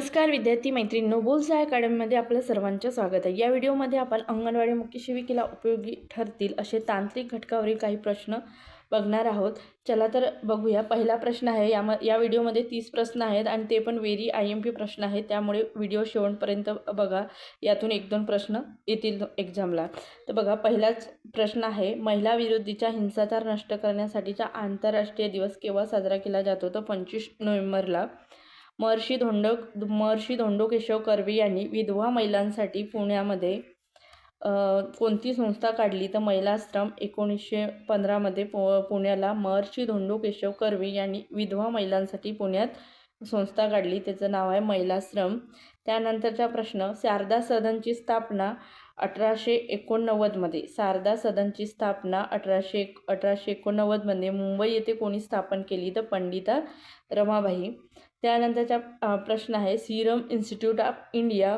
नमस्कार विद्यार्थी मैत्रिणींनो बोलसा अकॅडमीमध्ये आपलं सर्वांचं स्वागत आहे. या व्हिडिओमध्ये आपण अंगणवाडी मुख्य शिविकेला उपयोगी ठरतील असे तांत्रिक घटकावरील काही प्रश्न बघणार आहोत. चला तर बघूया. पहिला प्रश्न आहे याम या व्हिडिओमध्ये तीस प्रश्न आहेत आणि ते पण वेरी आय एम पी प्रश्न आहेत. त्यामुळे व्हिडिओ शेवटपर्यंत बघा. यातून एक दोन प्रश्न येतील एक्झामला. तर बघा पहिलाच प्रश्न आहे महिला विरोधीचा हिंसाचार नष्ट करण्यासाठीचा आंतरराष्ट्रीय दिवस केव्हा साजरा केला जातो? तर पंचवीस नोव्हेंबरला. महर्षी धोंडो महर्षी धोंडो केशव कर्वे यांनी विधवा महिलांसाठी पुण्यामध्ये कोणती संस्था काढली? तर महिलाश्रम एकोणीसशे पंधरामध्ये पु पुण्याला महर्षी धोंडो केशव कर्वे यांनी विधवा महिलांसाठी पुण्यात संस्था काढली. त्याचं नाव आहे महिलाश्रम त्यानंतरचा प्रश्न शारदा सदनची स्थापना अठराशे एकोणनव्वदमध्ये शारदा सदनची स्थापना अठराशे एक अठराशे एकोणनव्वदमध्ये मुंबई येथे कोणी स्थापन केली? तर पंडिता रमाबाई. त्यानंतरचा प्रश्न आहे सिरम इन्स्टिट्यूट ऑफ इंडिया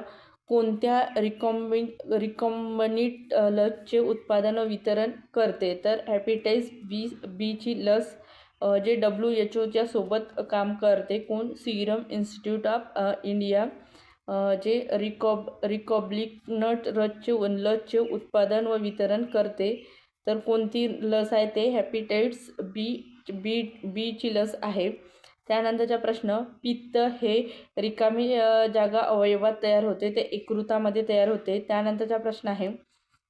कोणत्या रिकॉम्बि रिकॉम्बनिट लसचे उत्पादन व वितरण करते? तर हॅपिटाईस बी बीची लस जे डब्ल्यू एच ओच्या सोबत काम करते कोण? सिरम इन्स्टिट्यूट ऑफ इंडिया जे रिकॉब रिकॉब्लिकनट रसचे लसचे उत्पादन व वितरण करते. तर कोणती लस आहे ते? हॅपिटाईट्स बी बी बीची लस आहे. त्यानंतरचा प्रश्न पित्त हे रिकामी जागा अवयवात तयार होते ते एकृतामध्ये तयार होते. त्यानंतरचा प्रश्न आहे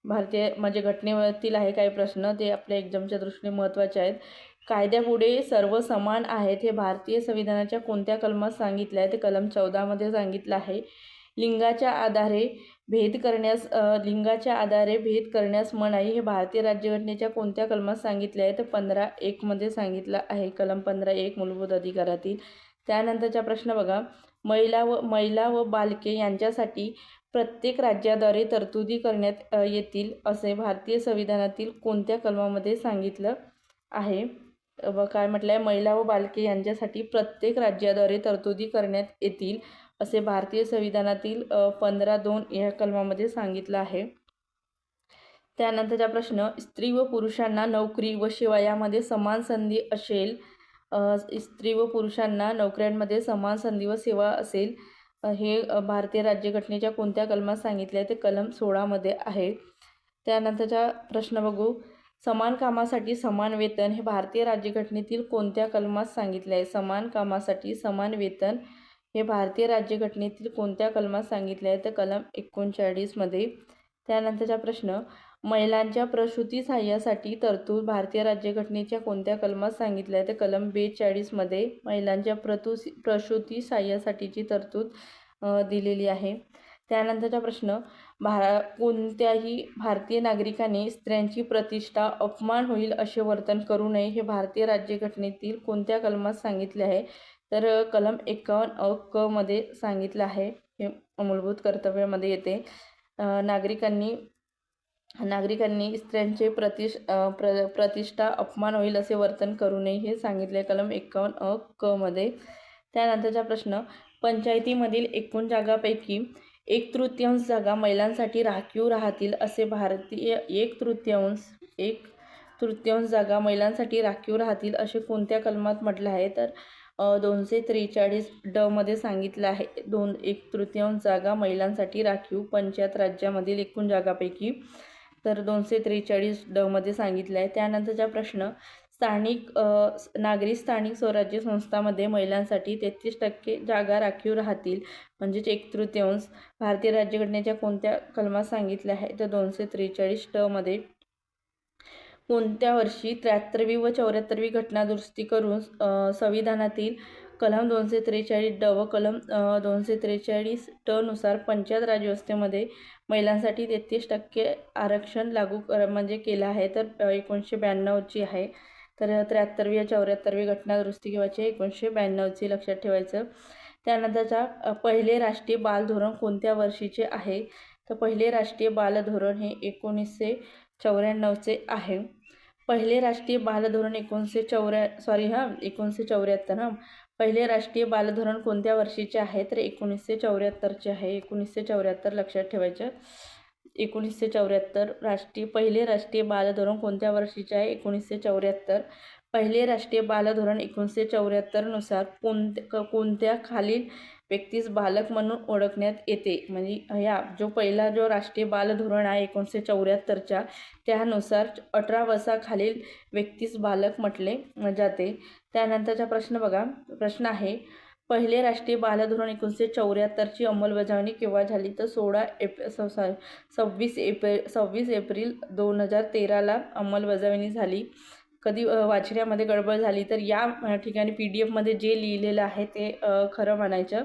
भारतीय म्हणजे घटनेवरतील आहे काही प्रश्न ते आपल्या एक्झामच्या दृष्टीने महत्त्वाचे आहेत. कायद्यापुढे सर्व समान आहेत हे भारतीय संविधानाच्या कोणत्या कलमात सांगितलं आहे? ते कलम चौदामध्ये सांगितलं आहे. लिंगाच्या आधारे भेद करण्यास लिंगाच्या आधारे भेद करण्यास मनाई हे भारतीय राज्यघटनेच्या कोणत्या कलमात सांगितले आहे? तर पंधरा एकमध्ये सांगितलं आहे. कलम पंधरा एक मूलभूत अधिकारातील. त्यानंतरचा प्रश्न बघा. महिला व महिला व बालके यांच्यासाठी प्रत्येक राज्याद्वारे तरतुदी करण्यात येतील असे भारतीय संविधानातील कोणत्या कलमामध्ये सांगितलं आहे? व काय म्हटलं आहे महिला व बालके यांच्यासाठी प्रत्येक राज्याद्वारे तरतुदी करण्यात येतील असे भारतीय संविधानातील पंधरा दोन या कलमामध्ये सांगितलं आहे. त्यानंतरचा प्रश्न स्त्री व पुरुषांना नोकरी व सेवा यामध्ये समान संधी असेल स्त्री व पुरुषांना नोकऱ्यांमध्ये समान संधी व सेवा असेल हे भारतीय राज्यघटनेच्या कोणत्या कलमात सांगितले आहे? ते कलम सोळामध्ये आहे. त्यानंतरचा प्रश्न बघू. समान कामासाठी समान वेतन हे भारतीय राज्यघटनेतील कोणत्या कलमात सांगितले आहे? समान कामासाठी समान वेतन हे भारतीय राज्यघटनेतील कोणत्या कलमात सांगितले आहे? तर कलम एकोणचाळीसमध्ये त्यानंतरचा प्रश्न महिलांच्या प्रसूती सहाय्यासाठी तरतूद भारतीय राज्यघटनेच्या कोणत्या कलमात सांगितले आहे? तर कलम बेचाळीसमध्ये महिलांच्या प्रतुसी प्रसूती सहाय्यासाठीची तरतूद दिलेली आहे. त्यानंतरचा प्रश्न भारा कोणत्याही भारतीय नागरिकाने स्त्रियांची प्रतिष्ठा अपमान होईल असे वर्तन करू नये हे भारतीय राज्यघटनेतील कोणत्या कलमात सांगितले आहे? तर कलम एकावन्न अ क मध्ये सांगितलं आहे. हे मूलभूत कर्तव्यामध्ये येते. नागरिकांनी नागरिकांनी स्त्रियांचे प्रतिष् प्र प्रतिष्ठा अपमान होईल असे वर्तन करू नये हे सांगितले आहे कलम एकावन्न अ क मध्ये. त्यानंतरचा प्रश्न पंचायतीमधील एकूण जागापैकी एक तृतीयांश जागा महिलांसाठी राखीव राहतील असे भारतीय एक तृतीयांश एक तृतीयांश जागा महिलांसाठी राखीव राहतील असे कोणत्या कलमात म्हटलं आहे? तर दोनशे त्रेचाळीस डमध्ये सांगितलं आहे. दोन एक तृतीयांश जागा महिलांसाठी राखीव पंचायत राज्यामधील एकूण जागापैकी तर दोनशे त्रेचाळीस डमध्ये सांगितलं आहे. त्यानंतरचा प्रश्न स्थानिक नागरी स्थानिक स्वराज्य संस्थामध्ये महिलांसाठी तेहतीस टक्के जागा राखीव राहतील म्हणजेच एक तृतीयांश. भारतीय राज्यघटनेच्या कोणत्या कलमात सांगितल्या आहे? तर दोनशे त्रेचाळीस टमध्ये कोणत्या वर्षी त्र्याहत्तरवी व चौऱ्याहत्तरवी घटनादुरुस्ती करून संविधानातील कलम दोनशे त्रेचाळीस ड व कलम दोनशे त्रेचाळीस टनुसार पंचायत राजव्यवस्थेमध्ये महिलांसाठी तेहतीस टक्के आरक्षण लागू कर म्हणजे केलं आहे तर एकोणीसशे ब्याण्णवची आहे. तर त्र्याहत्तरवी या चौऱ्याहत्तरवी घटनादुरुस्ती किंवाची एकोणीसशे ब्याण्णवची लक्षात ठेवायचं. त्यानंतरच्या पहिले राष्ट्रीय बाल धोरण कोणत्या वर्षीचे आहे? तर पहिले राष्ट्रीय बालधोरण हे एकोणीसशे चौऱ्याण्णवचे आहे. पहिले राष्ट्रीय बालधोरण एकोणीसशे चौऱ्या सॉरी हां एकोणीसशे चौऱ्याहत्तर हां. पहिले राष्ट्रीय बालधोरण कोणत्या वर्षीचे आहे? तर एकोणीसशे चौऱ्याहत्तरचे आहे. एकोणीसशे चौऱ्याहत्तर लक्षात ठेवायचं. एकोणीसशे चौऱ्याहत्तर राष्ट्रीय पहिले राष्ट्रीय बालधोरण कोणत्या वर्षीचे आहे? एकोणीसशे चौऱ्याहत्तर. पहिले राष्ट्रीय बालधोरण एकोणीसशे चौऱ्याहत्तरनुसार कोणत्या क- कोणत्या खालील व्यक्तीस बालक म्हणून ओळखण्यात येते. म्हणजे ह्या जो पहिला जो राष्ट्रीय बाल धोरण आहे एकोणीसशे चौऱ्याहत्तरच्या त्यानुसार अठरा वर्षाखालील व्यक्तीस बालक म्हटले जाते. त्यानंतरचा प्रश्न बघा. प्रश्न आहे पहिले राष्ट्रीय बालधोरण एकोणीसशे चौऱ्याहत्तरची अंमलबजावणी केव्हा झाली तर सोळा एप सॉरी सव्वीस एप्रिल सव्वीस एप्रिल दोन हजार तेराला अंमलबजावणी झाली. कधी वाचण्यामध्ये गडबड झाली तर या ठिकाणी पी डी एफमध्ये जे लिहिलेलं आहे ते खरं म्हणायचं.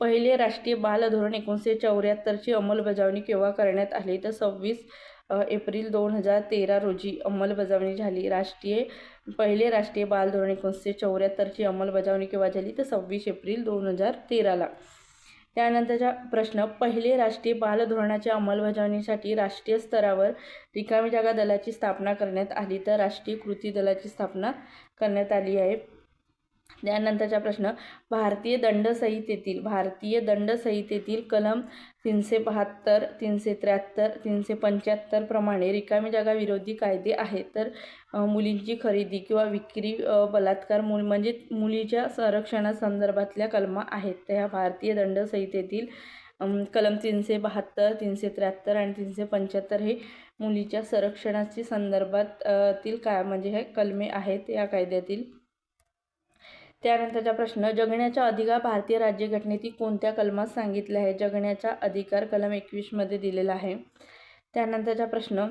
पहिले राष्ट्रीय बाल धोरण एकोणीसशे चौऱ्याहत्तरची अंमलबजावणी केव्हा करण्यात आली? तर सव्वीस एप्रिल दोन हजार तेरा रोजी अंमलबजावणी झाली. राष्ट्रीय पहिले राष्ट्रीय बाल धोरण एकोणीसशे चौऱ्याहत्तरची अंमलबजावणी केव्हा झाली? तर सव्वीस एप्रिल दोन हजार तेराला. त्यानंतरचा प्रश्न पहिले राष्ट्रीय बाल धोरणाच्या अंमलबजावणीसाठी राष्ट्रीय स्तरावर रिकामी जागा दलाची स्थापना करण्यात आली तर राष्ट्रीय कृती दलाची स्थापना करण्यात आली आहे. त्यानंतरचा प्रश्न. भारतीय दंड संहितेतील भारतीय दंड संहितेतील कलम तीनशे बहात्तर तीनशे त्र्याहत्तर तीनशे पंच्याहत्तर प्रमाणे रिकामी जागा विरोधी कायदे आहेत. तर मुलींची खरेदी किंवा विक्री बलात्कार मुल म्हणजे मुलीच्या संरक्षणासंदर्भातल्या कलमा आहेत. त्या भारतीय दंड संहितेतील कलम तीनशे बहात्तर तीनशे त्र्याहत्तर आणि तीनशे पंच्याहत्तर हे मुलीच्या संरक्षणाची संदर्भातील काय म्हणजे हे कलमे आहेत या कायद्यातील. त्यानंतरचा प्रश्न जगण्याचा अधिकार भारतीय राज्यघटनेतील कोणत्या कलमात सांगितले आहे? जगण्याचा अधिकार कलम एकवीसमध्ये दिलेला आहे. त्यानंतरचा प्रश्न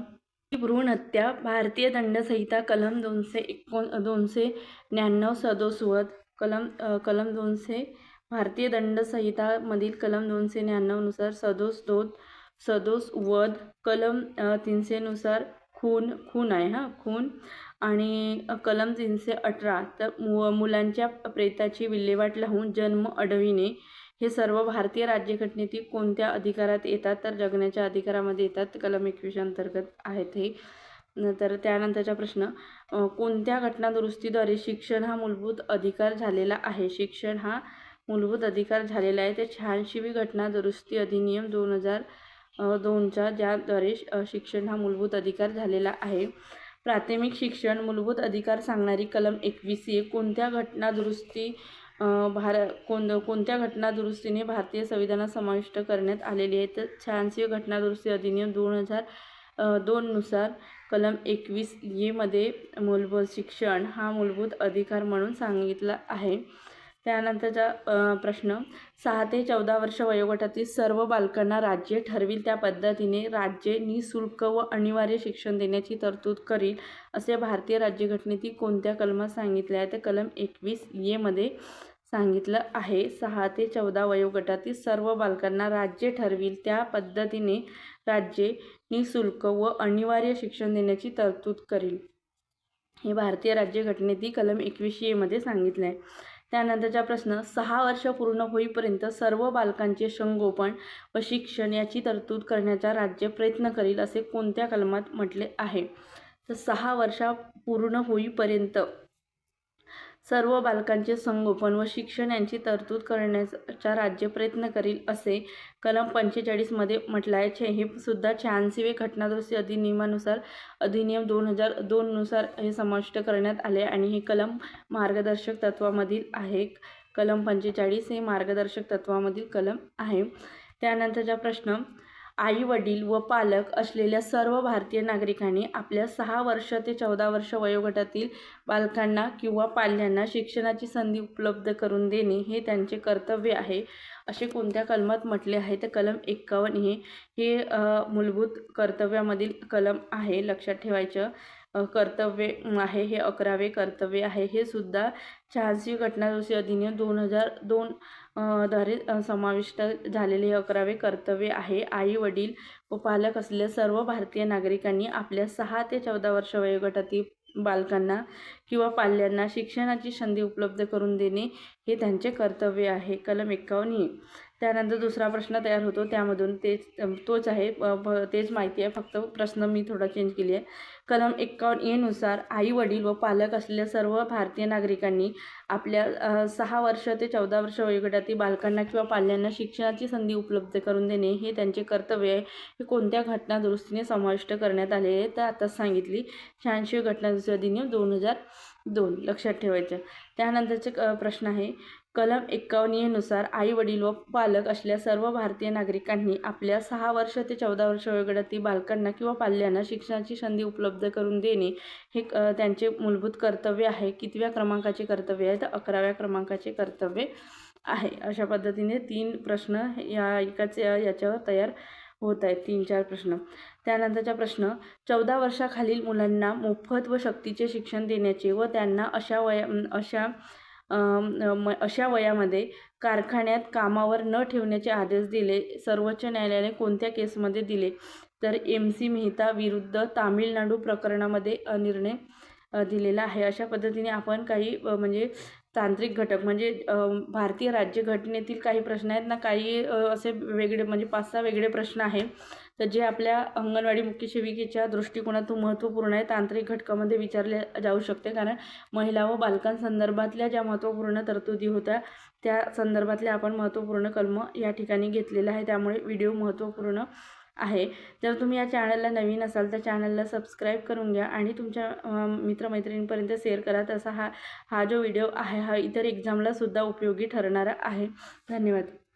भ्रूण हत्या भारतीय दंडसंहिता कलम दोनशे एकोण दोनशे न्याण्णव सदोसवद कलम कलम दोनशे भारतीय दंडसंहितामधील कलम दोनशे न्याण्णवनुसार सदोस दोन सदोस वध कलम तीनशेनुसार खून खून आहे हां खून. आणि कलम तीनशे अठरा तर मु मुलांच्या प्रेताची विल्हेवाट लावून जन्म अडविणे हे सर्व भारतीय राज्यघटनेतील कोणत्या अधिकारात येतात तर जगण्याच्या अधिकारामध्ये येतात. कलम एकवीस अंतर्गत आहेत हे. तर त्यानंतरचा प्रश्न कोणत्या घटना दुरुस्तीद्वारे शिक्षण हा मूलभूत अधिकार झालेला आहे? शिक्षण हा मूलभूत अधिकार झालेला आहे. ते शहाऐंशीवी घटना दुरुस्ती अधिनियम दोन हजार दोनच्या ज्याद्वारे शिक्षण हा मूलभूत अधिकार झालेला आहे. प्राथमिक शिक्षण मूलभूत अधिकार सांगणारी कलम एकवीस ए. कोणत्या घटना दुरुस्ती भार कोण कोणत्या घटना दुरुस्तीने भारतीय संविधानात समाविष्ट करण्यात आलेली आहे? तर शहाऐंशी घटना दुरुस्ती अधिनियम दोन हजार दोननुसार कलम एकवीस एमध्ये मूलभूत शिक्षण हा मूलभूत अधिकार म्हणून सांगितला आहे. त्यानंतरचा प्रश्न. सहा ते चौदा वर्ष वयोगटातील सर्व बालकांना राज्य ठरविल त्या पद्धतीने राज्ये निशुल्क व अनिवार्य शिक्षण देण्याची तरतूद करील असे भारतीय राज्यघटनेतील कोणत्या कलमात सांगितले आहे? तर कलम एकवीस एमध्ये सांगितलं आहे सहा ते चौदा वयोगटातील सर्व बालकांना राज्य ठरविल त्या पद्धतीने राज्ये निशुल्क व अनिवार्य शिक्षण देण्याची तरतूद करील. हे भारतीय राज्यघटनेतील कलम एकवीस एमध्ये सांगितलं आहे. त्यानंतरचा प्रश्न सहा वर्ष पूर्ण होईपर्यंत सर्व बालकांचे संगोपन व शिक्षण याची तरतूद करण्याचा राज्य प्रयत्न करील असे कोणत्या कलमात म्हटले आहे? तर सहा वर्षा पूर्ण होईपर्यंत सर्व बालकांचे संगोपन व शिक्षण यांची तरतूद करण्याचा राज्य प्रयत्न करील असे कलम पंचेचाळीसमध्ये म्हटलं आहे. छे हे सुद्धा शहाऐंशीवे घटनादुरुस्ती अधिनियमानुसार अधिनियम दोन हजार दोननुसार हे समाविष्ट करण्यात आले आणि हे कलम मार्गदर्शक तत्वामधील आहे. कलम पंचेचाळीस हे मार्गदर्शक तत्वामधील कलम आहे. त्यानंतरचा प्रश्न आई वडील व पालक असलेल्या सर्व भारतीय नागरिकांनी आपल्या सहा वर्ष ते चौदा वर्ष वयोगटातील बालकांना किंवा पाल्यांना शिक्षणाची संधी उपलब्ध करून देणे हे त्यांचे कर्तव्य आहे. असे कोणत्या कलमात म्हटले आहे? तर कलम एक्कावन्न हे हे मूलभूत कर्तव्यामधील कलम आहे. लक्षात ठेवायचं. कर्तव्य आहे हे अकरावे कर्तव्य आहे. हे सुद्धा शहाऐंशी घटनादोषी अधिनियम दोन हजार दोन द्वारे समाविष्ट झालेले हे अकरावे कर्तव्य आहे. आई वडील व पालक असलेल्या सर्व भारतीय नागरिकांनी आपल्या सहा ते चौदा वर्ष वयोगटातील बालकांना किंवा पाल्यांना शिक्षणाची संधी उपलब्ध करून देणे हे त्यांचे कर्तव्य आहे. कलम एक्कावन्न त्यानंतर दुसरा प्रश्न तयार होतो. त्यामधून तेच तोच आहे. तेच माहिती आहे. फक्त प्रश्न मी थोडा चेंज केली आहे. कलम एक्कावन्न एनुसार आई वडील व पालक असलेल्या सर्व भारतीय नागरिकांनी आपल्या सहा वर्ष ते चौदा वर्ष वयोगटातील बालकांना किंवा पाल्यांना शिक्षणाची संधी उपलब्ध करून देणे हे त्यांचे कर्तव्य आहे. हे कोणत्या घटना दुरुस्तीने समाविष्ट करण्यात आले आहे तर आताच सांगितली. शहाऐंशी घटना दुसऱ्या दिनी दोन हजार दोन. लक्षात ठेवायचं. त्यानंतरचे प्रश्न आहे. कलम एक्कावन्ननुसार आई वडील व पालक असल्या सर्व भारतीय नागरिकांनी आपल्या सहा वर्ष ते चौदा वर्ष वयोगटातील बालकांना किंवा पाल्यांना शिक्षणाची संधी उपलब्ध करून देणे हे त्यांचे मूलभूत कर्तव्य आहे. कितव्या क्रमांकाचे कर्तव्य आहे तर अकराव्या क्रमांकाचे कर्तव्य आहे. अशा पद्धतीने तीन प्रश्न या एकाच याच्यावर तयार होत आहेत. तीन चार प्रश्न. त्यानंतरचा प्रश्न चौदा वर्षाखालील मुलांना मोफत व शक्तीचे शिक्षण देण्याचे व त्यांना अशा वया अशा म- अशा वयामध्ये कारखान्यात कामावर न ठेवण्याचे आदेश दिले सर्वोच्च न्यायालयाने कोणत्या केसमध्ये दिले? तर एम सी मेहता विरुद्ध तामिळनाडू प्रकरणामध्ये निर्णय दिलेला आहे. अशा पद्धतीने आपण काही म्हणजे तांत्रिक घटक म्हणजे भारतीय राज्यघटनेतील काही प्रश्न आहेत ना काही असे वेगळे म्हणजे पाच सहा वेगळे प्रश्न आहे तर जे आपल्या अंगणवाडी मुख्य सेविकेच्या दृष्टिकोनातून महत्त्वपूर्ण आहे तांत्रिक घटकामध्ये विचारले जाऊ शकते. कारण महिला व बालकांसंदर्भातल्या ज्या महत्त्वपूर्ण तरतुदी होत्या त्या संदर्भातल्या आपण महत्त्वपूर्ण कलम या ठिकाणी घेतलेला आहे त्यामुळे व्हिडिओ महत्त्वपूर्ण आहे. जर तुम्ही या चॅनलला नवीन असाल तर चॅनलला सबस्क्राईब करून घ्या आणि तुमच्या मित्रमैत्रिणींपर्यंत शेअर करा. तसा हा हा जो व्हिडिओ आहे हा इतर एक्झामलासुद्धा उपयोगी ठरणारा आहे. धन्यवाद.